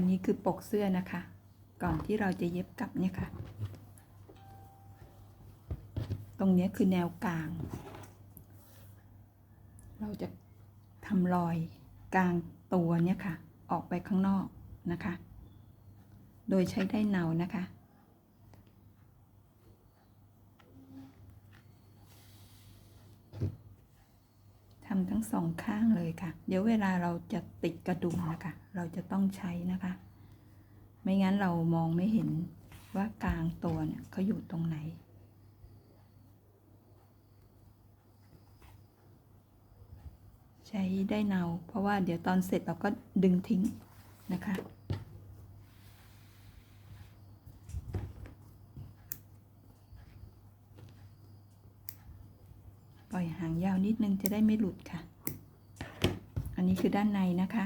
อันนี้คือปกเสื้อนะคะ ก่อนที่เราจะเย็บกลับเนี่ยค่ะ ตรงนี้คือแนวกลาง เราจะทำรอยกลางตัวเนี่ยค่ะ ออกไปข้างนอกนะคะ โดยใช้ได้เนานะคะ ทำทั้งสองข้างเลยค่ะ เดี๋ยวเวลาเราจะติดกระดุมนะคะ เราจะต้องใช้นะคะ ไม่งั้นเรามองไม่เห็นว่ากลางตัวเนี่ยเขาอยู่ตรงไหน ใช้ได้เนา เพราะว่าเดี๋ยวตอนเสร็จเราก็ดึงทิ้งนะคะ ล่อยหางยาวนิดนึงจะได้ไม่หลุดค่ะ อันนี้คือด้านในนะคะ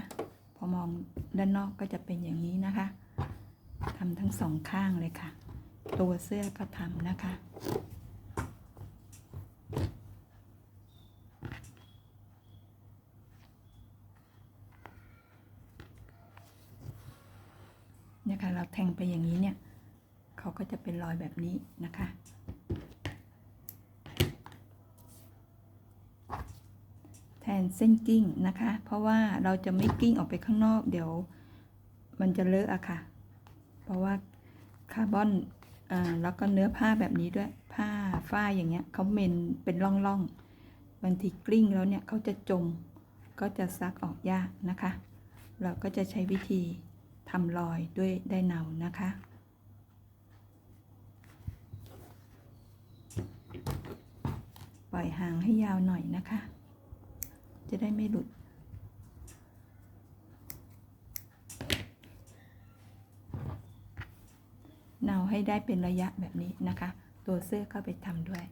พอมองด้านนอกก็จะเป็นอย่างนี้นะคะทำทั้งสองข้างเลยค่ะ ตัวเสื้อก็ทำนะคะเนี่ยค่ะเราแทงไปอย่างนี้เนี่ย เขาก็จะเป็นรอยแบบนี้นะคะ แทนเส้นกิ้งนะคะ เพราะว่าเราจะไม่กิ้งออกไปข้างนอก เดี๋ยวมันจะเลอะอะค่ะ เพราะว่าคาร์บอนอ่าแล้วก็เนื้อผ้าแบบนี้ด้วย ผ้าฝ้ายอย่างเงี้ยเขาเมนเป็นร่องๆบางทีกลิ้งแล้วเนี่ยเขาจะจมก็จะซักออกยากนะคะ เราก็จะใช้วิธีทำรอยด้วยไดเนานะคะปล่อยห่างให้ยาวหน่อยนะคะ จะได้ไม่หลุด เนาให้ได้เป็นระยะแบบนี้นะคะ ตัวเสื้อก็ไปทำด้วย